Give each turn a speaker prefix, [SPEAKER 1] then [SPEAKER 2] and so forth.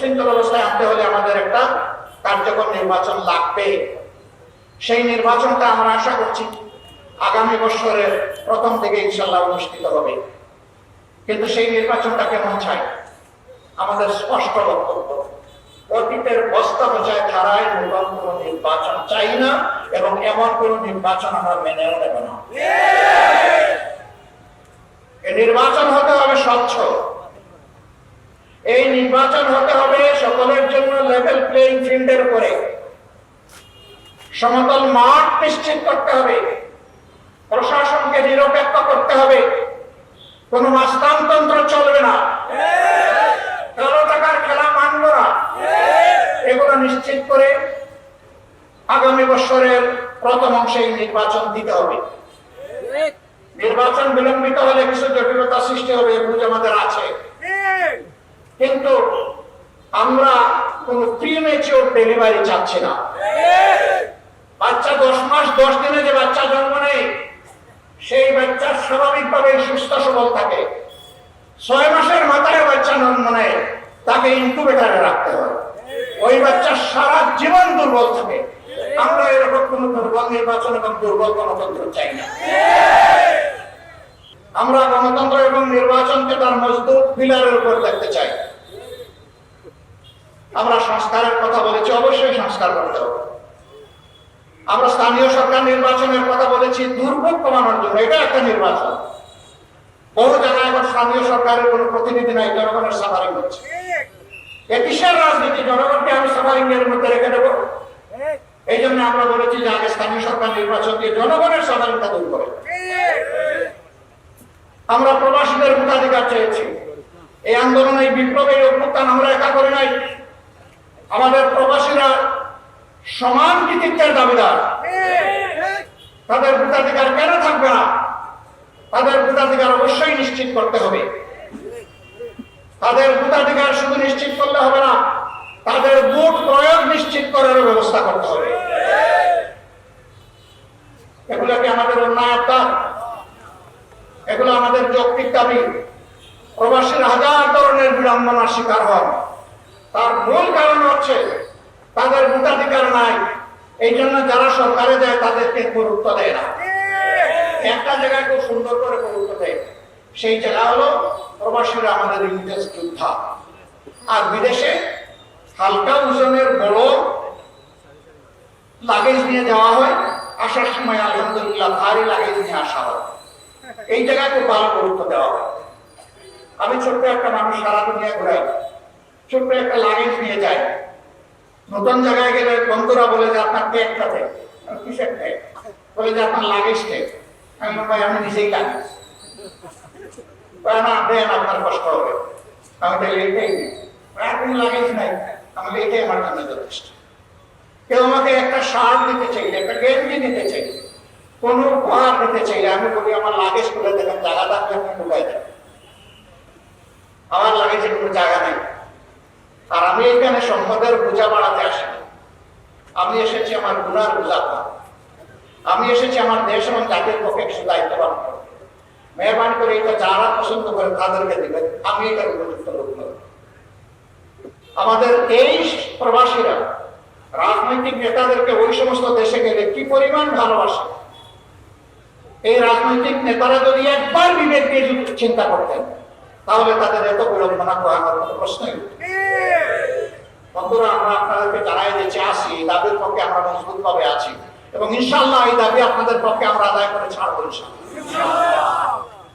[SPEAKER 1] সুশৃঙ্খল অবস্থায় আনতে হলে আমাদের একটা কার্যকর নির্বাচন লাগবে। সেই নির্বাচনটা আমরা আশা করছি আগামী বছরের প্রথম থেকে ইনশাল্লাহ অনুষ্ঠিত হবে। কিন্তু সেই নির্বাচনটা কেমন চাই? আমাদের স্পষ্ট বক্তব্য। অতীতের বস্তা বোঝায় ধারায় নতুন কোন নির্বাচন চাই না এবং এমন কোন নির্বাচন আমরা মেনেও নেব না। নির্বাচন হতে হবে স্বচ্ছ। এই নির্বাচন হতে হবে সকলের জন্য লেভেল প্লেইং ফিল্ডের উপরে। সমতল মাঠ নিশ্চিত করতে হবে। প্রশাসনকে নিরপেক্ষ করতে হবে। কোন মাস্তানতন্ত্র চলবে না। কারও টাকার খেলা মানব না। এগুলো নিশ্চিত করে আগামী বছরের প্রথম অংশে নির্বাচন দিতে হবে। নির্বাচন বিলম্বিত হলে কিছু জটিলতা সৃষ্টি হবে, এগুলো আমাদের আছে। কিন্তু আমরা কোন প্রিমেচিওর ডেলিভারি চাচ্ছি না। বাচ্চা দশ মাস, দশ দিনে যে বাচ্চা জন্ম নেয়, সেই বাচ্চা স্বাভাবিকভাবে সুস্থ সবল থাকে। ছয় মাসের মাথায় বাচ্চা জন্ম নেয়, তাকে ইনকুবেটারে রাখতে হয়। ওই বাচ্চা সারা জীবন দুর্বল থাকে। আমরা এরকম কোন দুর্বল নির্বাচন এবং দুর্বল গণতন্ত্র চাই না। আমরা গণতন্ত্র এবং নির্বাচনকে তার মজবুত পিলারের উপর দেখতে চাই। আমরা সংস্কারের কথা বলেছি, অবশ্যই সংস্কার করতে হবে। আমরা স্থানীয় সরকার নির্বাচনের কথা বলেছি, দুর্ভোগ কমানোর জন্য, এটা একটা নির্বাচন। বহু জায়গায় এখন স্থানীয় সরকারের কোন প্রতিনিধি নাই, জনগণের সাফারিং হচ্ছে। এ কিসের রাজনীতি? জনগণকে আমি সাফারিং এর মধ্যে রেখে দেবো। এই জন্য আমরা বলেছি যে আগে স্থানীয় সরকার নির্বাচন দিয়ে জনগণের সাফারিংটা দূর করে। আমরা প্রবাসীদের ভোটাধিকার চেয়েছি। এই আন্দোলন এই বিপ্লবের অভ্যুত্থান আমরা একা করে নাই। আমাদের প্রবাসীরা সমান কৃতিত্বের দাবিদার। তাদের ভোটাধিকার কেন থাকবে না? তাদের ভোটাধিকার অবশ্যই নিশ্চিত করতে হবে। তাদের ভোটাধিকার শুধু নিশ্চিত করলে হবে না, তাদের ভোট প্রয়োগ নিশ্চিত করার ব্যবস্থা করতে হবে। এগুলো কি আমাদের অন্যায় আবদার এগুলো আমাদের যৌক্তিক দাবি। প্রবাসীর হাজার ধরনের বিড়ম্বনার শিকার হন। তার মূল কারণ হচ্ছে তাদের ভোটাধিকার নাই। এই জন্য যারা সরকারে দেয়, তাদেরকে গুরুত্ব দেয় না। একটা জায়গায় খুব সুন্দর করে গুরুত্ব দেয়, সেই জায়গা হলো প্রবাসীরা আমাদের ইংরেজ যোদ্ধা। আর বিদেশে হালকা ওজনের বড় লাগেজ নিয়ে যাওয়া হয়। আসার সময় আলহামদুলিল্লাহ ভারী লাগেজ নিয়ে আসা হয়। এই জায়গায় খুব ভালো গুরুত্ব দেওয়া হয়। আমি ছোট্ট একটা মানুষ সারা দুনিয়া ঘুরাই। ছোট্ট একটা লাগেজ নিয়ে যাই নতুন জায়গায় গেলে বন্ধুরা বলে যে, আপনার কিসের ট্যাগ বলে যে, আপনার লাগেজ ট্যাগ আমি ভাই আমি নিজেই লাগেজ না দেন, আপনার কষ্ট হবে। আমি তাহলে নিই। আর কোনো লাগেজ নাই। আমাকে এটাই আমার জন্য যথেষ্ট। কেউ আমাকে একটা শার্ট দিতে চাইলে, একটা গেঞ্জি দিতে চাইলে, কোনো ঘর দিতে চাইলে, আমি বলি, আমার লাগেজ খুলে দেখেন জায়গা থাকলে আপনি ঢুকাই দেন। আমার লাগেজে কোনো জায়গা নেই। আর আমি এখানে সম্পদের বোঝা বাড়াতে আসি আমি এসেছি আমার গুণার বোঝা আমি এসেছি আমার দেশ এবং জাতির পক্ষে কিছু দায়িত্ব পালন করতে। মেহরবানি করে এটা যারা পছন্দ করে তাদেরকে দিবেন। আমি এটার উপযুক্ত লোক। আমাদের এই প্রবাসীরা, রাজনৈতিক নেতাদেরকে ওই সমস্ত দেশে গেলে কি পরিমাণ ভালোবাসে? এই রাজনৈতিক নেতারা যদি একবার বিবেক দিয়ে চিন্তা করতেন, তাহলে তাদের এত বিড়ম্বনা করানোর কোনো প্রশ্নই উঠত না। বন্ধুরা আমরা আপনাদেরকে জানাই দিচ্ছি, আসি। এই দাবির পক্ষে আমরা মজবুত ভাবে আছি। এবং ইনশাল্লাহ এই দাবি আপনাদের পক্ষে আমরা আদায় করে ছাড়বো